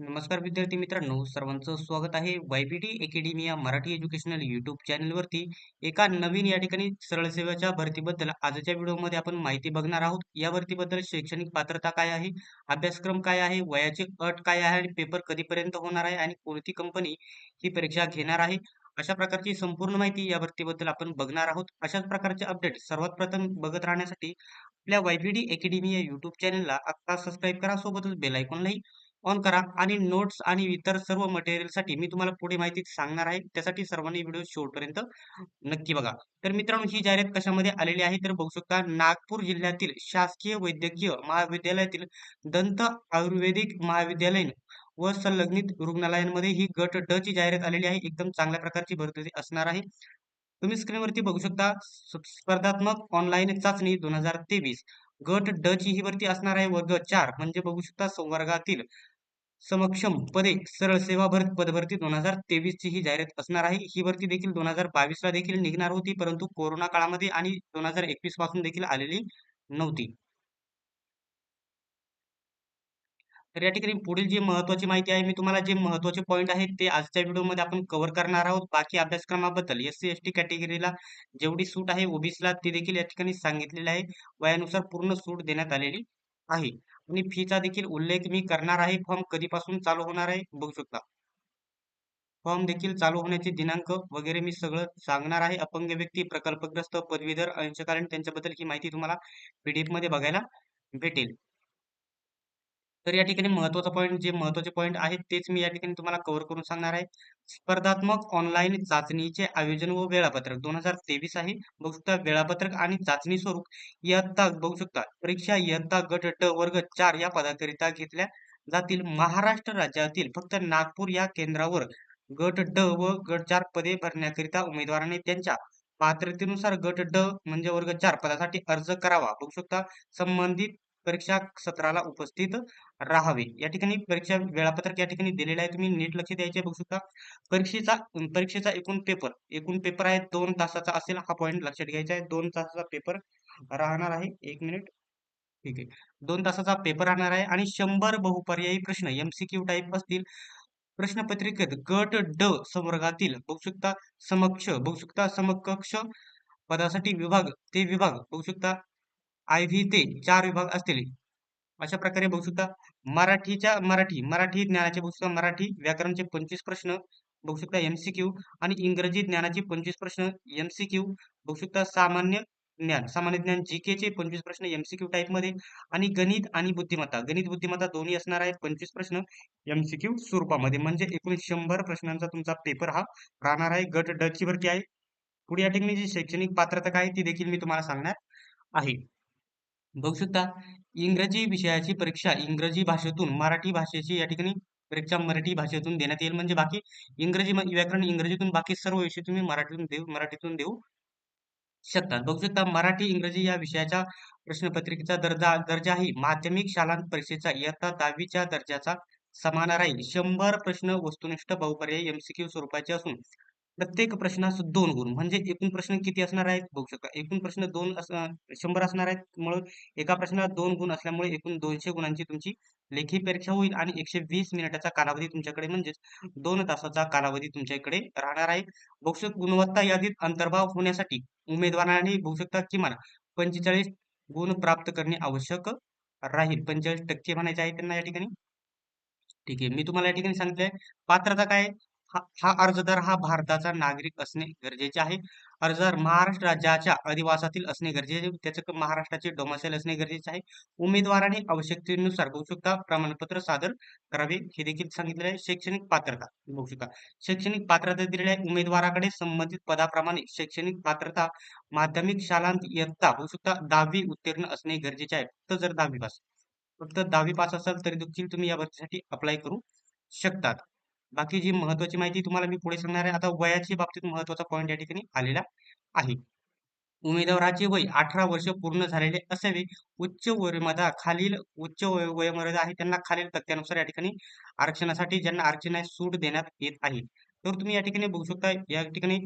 नमस्कार विद्यार्थी मित्रांनो सर्वांचं स्वागत आहे Y P T academia Marathi educational YouTube चॅनलवरती. एका नवीन या ठिकाणी सरळ सेवेच्या भरतीबद्दल आजच्या व्हिडिओमध्ये आपण माहिती बघणार आहोत. या भरतीबद्दल शैक्षणिक पात्रता काय आहे? अभ्यासक्रम काय आहे? वयाची अट काय आहे? आणि पेपर कधीपर्यंत होणार आहे? आणि कोणती कंपनी ही परीक्षा घेणार आहे? अशा प्रकारची संपूर्ण माहिती या भरतीबद्दल आपण बघणार आहोत. अशाच प्रकारचे अपडेट सर्वात प्रथम बघत राहण्यासाठी आपल्या वाय पी टी अकॅडमी या युट्यूब चॅनलला आत्ता सबस्क्राईब करा सोबतच बेल आयकॉनलाही ऑन करा आणि नोट्स आणि इतर सर्व मटेरियलसाठी मी तुम्हाला पुढे माहिती सांगणार आहे. त्यासाठी सर्वांनी व्हिडिओ शेवटपर्यंत नक्की बघा. तर मित्रांनो ही जाहिरात कशामध्ये आलेली आहे? तर बघू शकता नागपूर जिल्ह्यातील शासकीय वैद्यकीय महाविद्यालयातील दंत आयुर्वेदिक महाविद्यालय व संलग्नित रुग्णालयांमध्ये ही गट ड ची जाहिरात आलेली आहे. एकदम चांगल्या प्रकारची भरती असणार आहे. तुम्ही स्क्रीनवरती बघू शकता स्पर्धात्मक ऑनलाईन चाचणी दोन हजार तेवीस. गट ड ची ही भरती असणार आहे वर्ग चार. म्हणजे बघू शकता संवर्गातील समक्षम पदे सरळ सेवा भरत पदभरती दोन हजार तेवीस ची ही जाहिरात असणार आहे. ही भरती देखील दोन हजार बावीस ला देखील निघणार होती परंतु कोरोना काळामध्ये आणि दोन हजार एकवीसपासून देखील आलेली नव्हती. तर या ठिकाणी पुढील जी महत्वाची माहिती आहे मी तुम्हाला जे महत्त्वाचे पॉईंट आहेत ते आजच्या व्हिडिओमध्ये आपण कव्हर करणार आहोत. बाकी अभ्यासक्रमाबद्दल एस सी एस टी कॅटेगरीला जेवढी सूट आहे ओबीसीला ती देखील या ठिकाणी सांगितलेली आहे. वयानुसार पूर्ण सूट देण्यात आलेली आहे. आणि फीचा देखील उल्लेख मी करणार आहे. फॉर्म कधीपासून चालू होणार आहे? बघू शकता. फॉर्म देखील चालू होण्याचे दिनांक वगैरे मी सगळं सांगणार आहे. अपंग व्यक्ती प्रकल्पग्रस्त पदवीधर अंशकालीन त्यांच्याबद्दल ही माहिती तुम्हाला पीडीएफमध्ये बघायला भेटेल. तर या ठिकाणी महत्त्वाचा पॉईंट जे महत्त्वाचे पॉईंट आहेत तेच मी या ठिकाणी तुम्हाला कव्हर करून सांगणार आहे. स्पर्धात्मक ऑनलाईन चाचणीचे आयोजन व वेळापत्रक. दोन हजार तेवीस आहे. बघू शकता वेळापत्रक आणि चाचणी स्वरूप इयत्ता बघू शकता परीक्षा इयत्ता गट ट वर्ग चार या पदाकरिता घेतल्या जातील. महाराष्ट्र राज्यातील फक्त नागपूर या केंद्रावर गट ड व गट चार पदे भरण्याकरिता उमेदवाराने त्यांच्या पात्रतेनुसार गट ड म्हणजे वर्ग चार पदासाठी अर्ज करावा. बघू शकता संबंधित परीक्षा सत्राला उपस्थित राहावे. या ठिकाणी परीक्षा वेळापत्रक या ठिकाणी दिलेलं आहे. तुम्ही नीट लक्ष द्यायचे बघू शकता. परीक्षेचा परीक्षेचा एकूण पेपर एकूण पेपर आहे. दोन तासाचा असेल हा पॉईंट लक्षात घ्यायचा आहे. दोन तासाचा पेपर राहणार आहे. एक मिनिट ठीक आहे. दोन तासाचा पेपर राहणार आहे आणि शंभर बहुपर्यायी प्रश्न एमसीक्यू टाईप असतील प्रश्नपत्रिकेत गट ड संवर्गातील बघू शकता समक्ष बघू शकता समकक्ष पदासाठी विभाग ते विभाग बघू शकता आय व्ही ते चार विभाग असतील. अशा प्रकारे बघू शकता मराठीच्या मराठी मराठी ज्ञानाचे बघू शकता मराठी व्याकरणचे पंचवीस प्रश्न बघू शकता एमसीक्यू आणि इंग्रजी ज्ञानाचे पंचवीस प्रश्न एमसीक्यू बघू शकता सामान्य ज्ञान सामान्य ज्ञान जी के चे पंचवीस प्रश्न एमसीक्यू टाईपमध्ये आणि गणित आणि बुद्धिमत्ता गणित बुद्धिमत्ता दोन्ही असणार आहेत पंचवीस प्रश्न एमसीक्यू स्वरूपामध्ये. म्हणजे एकूण शंभर प्रश्नांचा तुमचा पेपर हा राहणार आहे गट ड ची भरती आहे. पुढे या ठिकाणी जी शैक्षणिक पात्रता आहे ती देखील मी तुम्हाला सांगणार आहे. बघू शकता इंग्रजी विषयाची परीक्षा इंग्रजी भाषेतून मराठी भाषेची या ठिकाणी परीक्षा मराठी भाषेतून देण्यात येईल. म्हणजे बाकी इंग्रजी व्याकरण इंग्रजीतून बाकी सर्व विषय तुम्ही मराठीतून देऊ मराठीतून देऊ शकतात बघू शकता मराठी इंग्रजी या विषयाच्या प्रश्नपत्रिकेचा दर्जा दर्जाही माध्यमिक शालांत परीक्षेचा इयत्ता दहावीच्या दर्जाचा समान राहील शंभर प्रश्न वस्तुनिष्ठ बहुपर्यायी एमसीक्यू स्वरूपाचे असून प्रत्येक प्रश्नास दोन गुण. म्हणजे एकूण प्रश्न किती असणार आहेत? बघू शकता. एकूण प्रश्न दोन शंभर असणार आहेत. म्हणून एका प्रश्नाला दोन गुण असल्यामुळे एकूण दोनशे गुणांची तुमची लेखी परीक्षा होईल आणि एकशे वीस मिनिटाचा कालावधी तुमच्याकडे म्हणजेच दोन तासाचा कालावधी तुमच्याकडे राहणार आहे. बघू गुणवत्ता यादीत अंतर्भाव होण्यासाठी उमेदवारांनी बघू शकता किमान पंचेचाळीस गुण प्राप्त करणे आवश्यक राहील. पंचेचाळीस टक्के म्हणायचे आहे त्यांना या ठिकाणी. ठीक आहे. मी तुम्हाला या ठिकाणी सांगितलंय. पात्रता काय हा हा अर्जदार हा भारताचा नागरिक असणे गरजेचे आहे. अर्जदार महाराष्ट्र राज्याच्या अधिवासातील असणे गरजेचे त्याचं महाराष्ट्राचे डोमासेल असणे गरजेचे आहे. उमेदवाराने आवश्यकतेनुसार बघू शकता. प्रमाणपत्र सादर करावे हे देखील सांगितले आहे. शैक्षणिक पात्रता बघू शकता. शैक्षणिक पात्रता दिलेली आहे उमेदवाराकडे संबंधित पदाप्रमाणे शैक्षणिक पात्रता माध्यमिक शालांत इयत्ता बघू शकता. दहावी उत्तीर्ण असणे गरजेचे आहे. फक्त जर दहावी पास फक्त दहावी पास असाल तरी देखील तुम्ही या भरतीसाठी अप्लाय करू शकतात. बाकी जी महत्वाची माहिती तुम्हाला मी पुढे सांगणार आहे आता वयाची बाबतीत महत्त्वाचा पॉईंट या ठिकाणी आलेला आहे. उमेदवाराचे वय अठरा वर्ष पूर्ण झालेले असावे उच्च वयोमर्यादा खालील उच्च वयोमर्यादा आहे त्यांना खालील तथ्यानुसार या ठिकाणी आरक्षणासाठी ज्यांना आरक्षण सूट देण्यात येत आहे. तर तुम्ही या ठिकाणी बघू शकता या ठिकाणी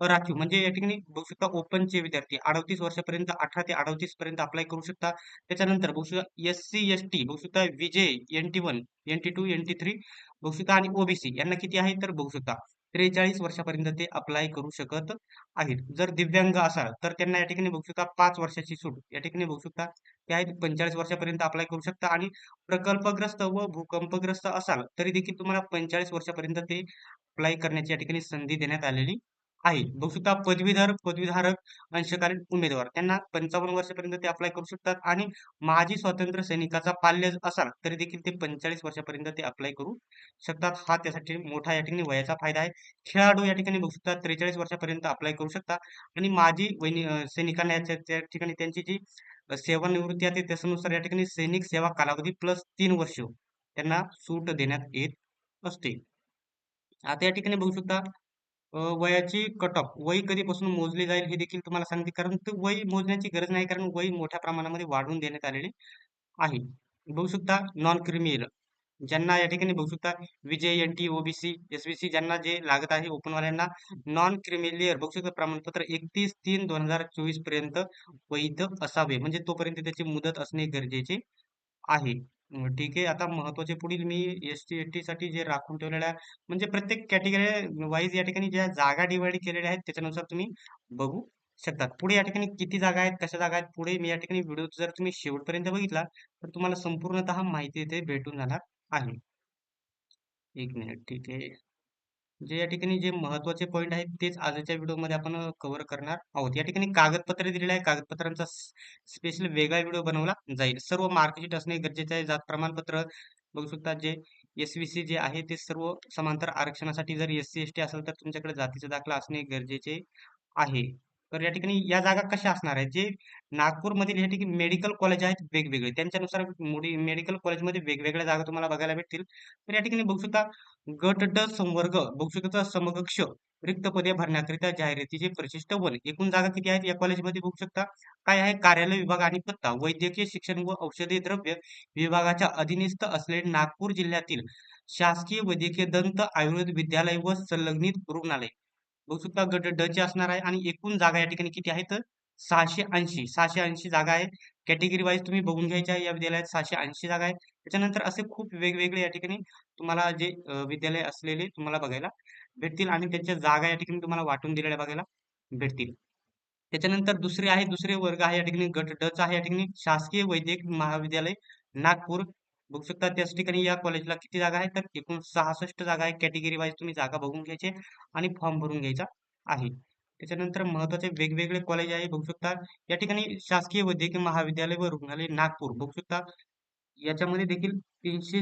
राखीव म्हणजे या ठिकाणी बघू शकता ओपनचे विद्यार्थी अडतीस वर्षापर्यंत अठरा ते अडतीस पर्यंत अप्लाय करू शकता. त्याच्यानंतर बघू शकता एस सी एस टी बघू शकता V J N T one N T two N T three बघू शकता आणि ओबीसी यांना किती आहे तर बघू शकता त्रेचाळीस वर्षापर्यंत ते अप्लाय करू शकत आहेत. जर दिव्यांग असाल तर त्यांना या ठिकाणी बघू शकता पाच वर्षाची सूट. या ठिकाणी बघू शकता ते आहेत पंचेचाळीस वर्षापर्यंत अप्लाय करू शकता आणि प्रकल्पग्रस्त व भूकंपग्रस्त असाल तरी देखील तुम्हाला पंचेचाळीस वर्षापर्यंत ते अप्लाय करण्याची या ठिकाणी संधी देण्यात आलेली आहे बघू पदवीधर पदवीधारक अंशकालीन उमेदवार. त्यांना पंचावन्न वर्षापर्यंत ते अप्लाय करू शकतात आणि माजी स्वातंत्र्य सैनिकाचा पाल्य असाल तरी देखील ते पंचेचाळीस वर्षापर्यंत ते अप्लाय करू शकतात. हा त्यासाठी मोठा या ठिकाणी वयाचा फायदा आहे. खेळाडू या ठिकाणी बघू शकता त्रेचाळीस वर्षापर्यंत अप्लाय करू शकता आणि माजी वैनि सैनिकांना याच्या त्या ठिकाणी त्यांची जी सेवानिवृत्ती आहे त्याच्यानुसार या ठिकाणी सैनिक सेवा कालावधी प्लस तीन वर्ष त्यांना सूट देण्यात येत असते. आता या ठिकाणी बघू शकता वयाची कट ऑफ वय कधीपासून मोजली जाईल हे देखील तुम्हाला सांगते. कारण ते वय मोजण्याची गरज नाही. कारण वय मोठ्या प्रमाणामध्ये वाढवून देण्यात आलेले आहे. बघू शकता नॉन क्रिमिनल ज्यांना या ठिकाणी बघू शकता V J N T OBC SBC ज्यांना जे लागत आहे ओपनवाल्यांना नॉन क्रिमिलियर बघू शकता प्रमाणपत्र एकतीस तीन दोन हजार चोवीसपर्यंत वैध असावे. म्हणजे तोपर्यंत त्याची मुदत असणे गरजेचे आहे. अं, ठीक आहे. आता महत्त्वाचे पुढील मी एस टी एस टी साठी जे राखून ठेवलेल्या म्हणजे प्रत्येक कॅटेगरी वाईज या ठिकाणी ज्या जागा डिवाईड केलेल्या आहेत त्याच्यानुसार तुम्ही बघू शकतात. पुढे या ठिकाणी किती जागा आहेत कशा जागा आहेत पुढे मी या ठिकाणी व्हिडिओ जर तुम्ही शेवटपर्यंत बघितला तर तुम्हाला संपूर्णतः माहिती इथे भेटून जाणार आहे. एक मिनिट ठीक आहे. जे या ठिकाणी जे महत्त्वाचे पॉईंट आहेत तेच आजच्या व्हिडिओमध्ये आपण कव्हर करणार आहोत. या ठिकाणी कागदपत्रे दिलेले आहे. कागदपत्रांचा स्पेशल वेगळा व्हिडिओ बनवला जाईल. सर्व मार्कशीट असणे गरजेचे आहे. जात प्रमाणपत्र बघू शकता जे एस वी सी जे आहे ते सर्व समांतर आरक्षणासाठी जर एस सी एस टी असेल तर तुमच्याकडे जातीचा दाखला असणे गरजेचे आहे. तर या ठिकाणी या जागा कशा असणार आहेत? जे नागपूरमधील या ठिकाणी मेडिकल कॉलेज आहेत वेगवेगळे. त्यांच्यानुसार मेडिकल कॉलेजमध्ये वेगवेगळ्या जागा तुम्हाला बघायला भेटतील. तर या ठिकाणी बघू शकता गट ड संवर्ग बघू शकता समकक्ष रिक्त पदे भरण्याकरिता जाहिरातीचे प्रशिष्ट वन. एकूण जागा किती आहेत? या कॉलेजमध्ये बघू शकता काय आहे? कार्यालय विभाग आणि पत्ता. वैद्यकीय शिक्षण व औषधी द्रव्य विभागाच्या अधीनस्थ असलेले नागपूर जिल्ह्यातील शासकीय वैद्यकीय दंत आयुर्वेद विद्यालय व संलग्नित रुग्णालय. बघू शकता गट ड असणार आहे आणि एकूण जागा या ठिकाणी किती आहेत सहाशे ऐंशी सहाशे ऐंशी जागा आहे. कॅटेगरी वाईज तुम्ही बघून घ्यायच्या या विद्यालयात सहाशे ऐंशी जागा आहेत त्याच्यानंतर असे खूप वेगवेगळे या ठिकाणी तुम्हाला जे विद्यालय असलेले तुम्हाला बघायला भेटतील आणि त्यांच्या जागा या ठिकाणी तुम्हाला वाटून दिलेल्या बघायला भेटतील. त्याच्यानंतर दुसरे आहे दुसरे वर्ग आहे या ठिकाणी गट ड चा आहे या ठिकाणी शासकीय वैद्यक महाविद्यालय नागपूर. बघू शकता त्याच ठिकाणी या कॉलेजला किती जागा आहे तर एकूण सहासष्ट जागा आहे. कॅटेगरी वाईज तुम्ही जागा बघून घ्यायचे आणि फॉर्म भरून घ्यायचा आहे. त्याच्यानंतर महत्त्वाचे वेगवेगळे कॉलेज आहे. बघू शकता या ठिकाणी शासकीय वैद्यकीय महाविद्यालय व रुग्णालय नागपूर. बघू शकता याच्यामध्ये देखील तीनशे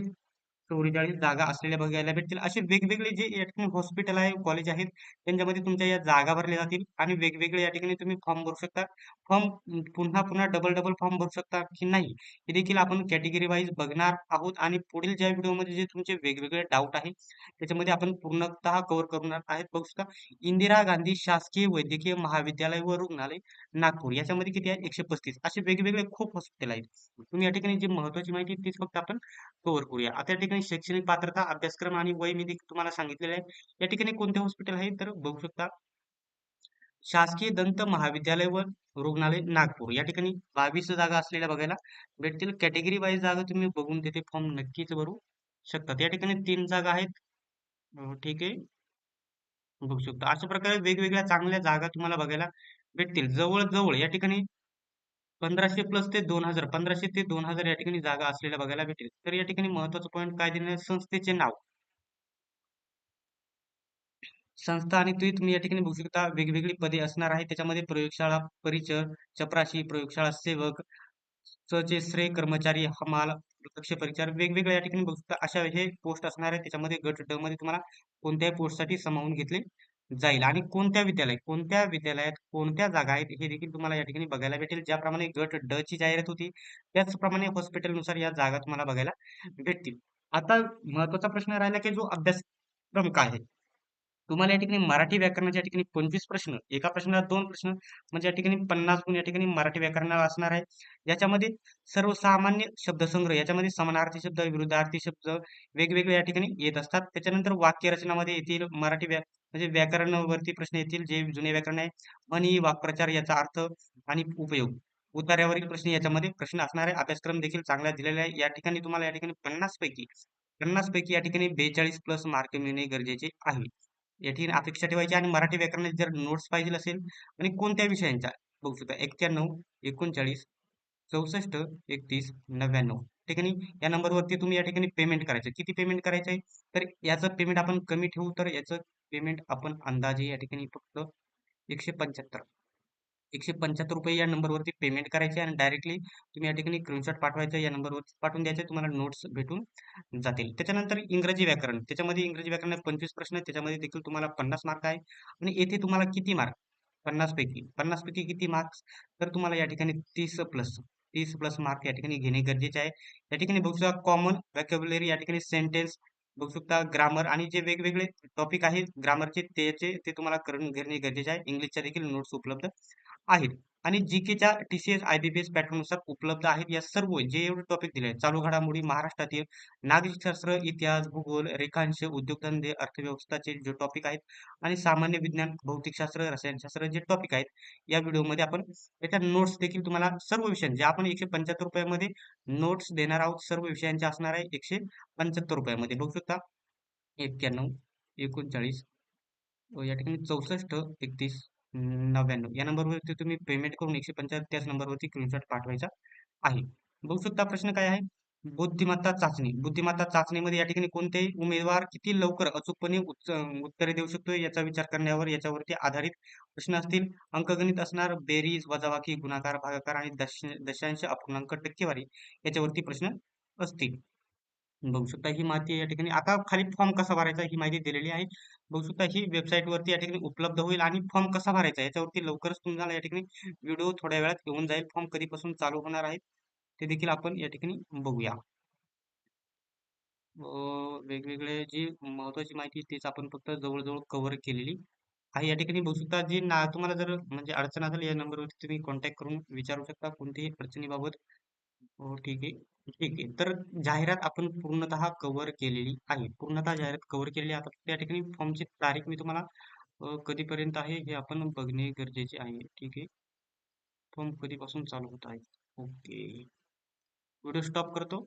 चौवेचाळीस जागा असलेल्या बघायला भेटतील. असे वेगवेगळे जे या ठिकाणी हॉस्पिटल आहे कॉलेज आहेत त्यांच्यामध्ये तुमच्या या जागा भरल्या जातील आणि वेगवेगळे या ठिकाणी तुम्ही फॉर्म भरू शकता. फॉर्म पुन्हा पुन्हा डबल डबल फॉर्म भरू शकता की नाही हे देखील आपण कॅटेगरी वाईज बघणार आहोत. आणि पुढील ज्या व्हिडिओमध्ये जे तुमचे वेगवेगळे डाऊट आहे त्याच्यामध्ये आपण पूर्णतः कव्हर करणार आहेत. बघू शकता इंदिरा गांधी शासकीय वैद्यकीय महाविद्यालय व रुग्णालय नागपूर याच्यामध्ये किती आहे? एकशे पस्तीस. असे वेगवेगळे खूप हॉस्पिटल आहेत. तुम्ही या ठिकाणी जी महत्वाची माहिती तीच फक्त आपण कव्हर करूया. आता या ठिकाणी शैक्षणिक पात्रता अभ्यासक्रम आणि वय मी तुम्हाला सांगितलेले आहे. या ठिकाणी कोणते हॉस्पिटल आहे? तर बघू शकता. शासकीय दंत महाविद्यालय व रुग्णालय नागपूर. या ठिकाणी बावीस जागा असलेल्या बघायला भेटतील. कॅटेगरी वाईज जागा तुम्ही बघून तिथे फॉर्म नक्कीच भरू शकतात. या ठिकाणी तीन जागा आहेत. ठीक आहे. बघू शकता. अशा प्रकारे वेगवेगळ्या चांगल्या जागा तुम्हाला बघायला भेटतील. जवळ जवळ या ठिकाणी पंधराशे प्लस ते दोन हजार पंधराशे ते दोन हजार या ठिकाणी जागा असलेल्या बघायला भेटेल. तर या ठिकाणी महत्त्वाचा पॉईंट काय दिले? संस्थेचे नाव. संस्था आणि तुम्ही या ठिकाणी बघू शकता वेगवेगळी पदे असणार आहे त्याच्यामध्ये प्रयोगशाळा परिचय चपराशी प्रयोगशाळा सेवक चे श्रेय कर्मचारी हमाल प्रत्यक्ष परिचार वेगवेगळ्या या ठिकाणी बघू शकता. अशा हे पोस्ट असणार आहे त्याच्यामध्ये गट ड मध्ये तुम्हाला कोणत्याही पोस्टसाठी सामावून घेतले. जाईल. आणि कोणत्या विद्यालय कोणत्या विद्यालयात कोणत्या जागा आहेत हे देखील तुम्हाला या ठिकाणी बघायला भेटेल. ज्याप्रमाणे गट ड ची जाहिरात होती त्याचप्रमाणे हॉस्पिटलनुसार या जागा तुम्हाला बघायला भेटतील. आता महत्त्वाचा प्रश्न राहिला की जो अभ्यासक्रम काय आहे? तुम्हाला या ठिकाणी मराठी व्याकरणाच्या ठिकाणी पंचवीस प्रश्न एका प्रश्नाला दोन प्रश्न म्हणजे या ठिकाणी पन्नास गुण या ठिकाणी मराठी व्याकरणाला असणार आहे. याच्यामध्ये सर्वसामान्य शब्दसंग्रह याच्यामध्ये समानार्थी शब्द विरुद्धार्थी शब्द वेगवेगळे या ठिकाणी येत असतात. त्याच्यानंतर वाक्यरचनामध्ये येतील मराठी व्या म्हणजे व्याकरणावरती प्रश्न येतील जे जुने व्याकरण आहे म्हणी वाक्प्रचार याचा अर्थ आणि उपयोग. उतार्यावरील प्रश्न याच्यामध्ये प्रश्न असणार आहे. अभ्यासक्रम देखील चांगला दिलेला आहे. या ठिकाणी तुम्हाला या ठिकाणी पन्नास पैकी पन्नास पैकी या ठिकाणी बेचाळीस प्लस मार्क मिळणे गरजेचे आहे. या ठिकाणी अपेक्षा ठेवायची आणि मराठी व्याकरणाची जर नोट्स पाहिजे असेल आणि कोणत्या विषयांच्या बघू शकता एक्क्याण्णव एकोणचाळीस चौसष्ट एकतीस नव्याण्णव. ठिकाणी या नंबरवरती तुम्ही या ठिकाणी पेमेंट करायचं. किती पेमेंट करायचं आहे? तर याचं पेमेंट आपण कमी ठेवू तर याचं पेमेंट आपण अंदाजे या ठिकाणी फक्त एकशे पंच्याहत्तर. एकशे पंच्याहत्तर रुपये या नंबरवरती पेमेंट करायचे आणि डायरेक्टली तुम्ही या ठिकाणी स्क्रीनशॉट पाठवायचं या नंबरवरती पाठवून द्यायचे तुम्हाला नोट्स भेटून जातील. त्याच्यानंतर इंग्रजी व्याकरण. त्याच्यामध्ये इंग्रजी व्याकरण पंचवीस प्रश्न आहेत. त्याच्यामध्ये देखील तुम्हाला पन्नास मार्क आहे. आणि येथे तुम्हाला किती मार्क पन्नास पैकी. पन्नास पैकी किती मार्क्स तर तुम्हाला या ठिकाणी तीस प्लस तीस प्लस मार्क या ठिकाणी घेणे गरजेचे आहे. या ठिकाणी बघू शकता कॉमन व्हॅकॅब्युलरी या ठिकाणी सेंटेन्स बघू शकता ग्रामर आणि जे वेगवेगळे टॉपिक आहेत ग्रामरचे त्याचे ते तुम्हाला करून घेणे गरजेचे आहे. इंग्लिशच्या देखील नोट्स उपलब्ध. आहेत. आणि जी केच्या T C S I B P S पॅटर्ननुसार उपलब्ध आहेत या सर्व जे एवढे टॉपिक दिले आहेत. चालू घडामोडी महाराष्ट्रातील नागरिकशास्त्र इतिहास भूगोल रेखांश उद्योगधंदे अर्थव्यवस्थाचे जे टॉपिक आहेत आणि सामान्य विज्ञान भौतिकशास्त्र रसायनशास्त्र जे टॉपिक आहेत या व्हिडिओमध्ये आपण याच्या नोट्स देखील तुम्हाला सर्व विषयांचे आपण एकशे पंच्याहत्तर रुपयामध्ये नोट्स देणार आहोत सर्व विषयांचे असणार आहे एकशे पंच्याहत्तर रुपयामध्ये. बघू शकता एक्क्याण्णव एकोणचाळीस या ठिकाणी चौसष्ट एकतीस नव्याण्णव. या नंबरवरती तुम्ही पेमेंट करून एकशे पंच्याहत्तर त्याच नंबरवरती स्क्रीनशॉट पाठवायचा आहे. बघू शकता प्रश्न काय आहे? बुद्धिमत्ता चाचणी. बुद्धिमत्ता चाचणीमध्ये या ठिकाणी कोणतेही उमेदवार किती लवकर अचूकपणे उत्तरे देऊ शकतो याचा विचार करण्यावर याच्यावरती आधारित प्रश्न असतील. अंकगणित असणार बेरीज वजावाकी गुणाकार भागाकार आणि दश दशांश अपूर्णांक टक्केवारी याच्यावरती प्रश्न असतील. बघू शकता ही माहिती या ठिकाणी. आता खाली फॉर्म कसा भरायचा ही माहिती दिलेली आहे. बघू शकता ही वेबसाईट वरती या ठिकाणी उपलब्ध होईल आणि फॉर्म कसा भरायचा याच्यावरती लवकरच तुम्हाला या ठिकाणी व्हिडिओ थोड्या वेळात येऊन जाईल. फॉर्म कधीपासून चालू होणार आहेत ते देखील आपण या ठिकाणी बघूया. वेगवेगळे जी महत्वाची माहिती तेच आपण फक्त जवळजवळ कव्हर केलेली आहे. या ठिकाणी बघू शकता जी ना तुम्हाला जर म्हणजे अडचण असेल या नंबरवरती तुम्ही कॉन्टॅक्ट करून विचारू शकता. कोणतीही अडचणीबाबत. हो ठीक आहे. ठीक आहे. तर जाहिरात आपण पूर्णतः कव्हर केलेली आहे. पूर्णतः जाहिरात कव्हर केलेली आता त्या ठिकाणी फॉर्मची तारीख मी तुम्हाला कधीपर्यंत आहे हे आपण बघणे गरजेचे आहे. ठीक आहे. फॉर्म कधीपासून चालू होत आहे? ओके व्हिडिओ स्टॉप करतो.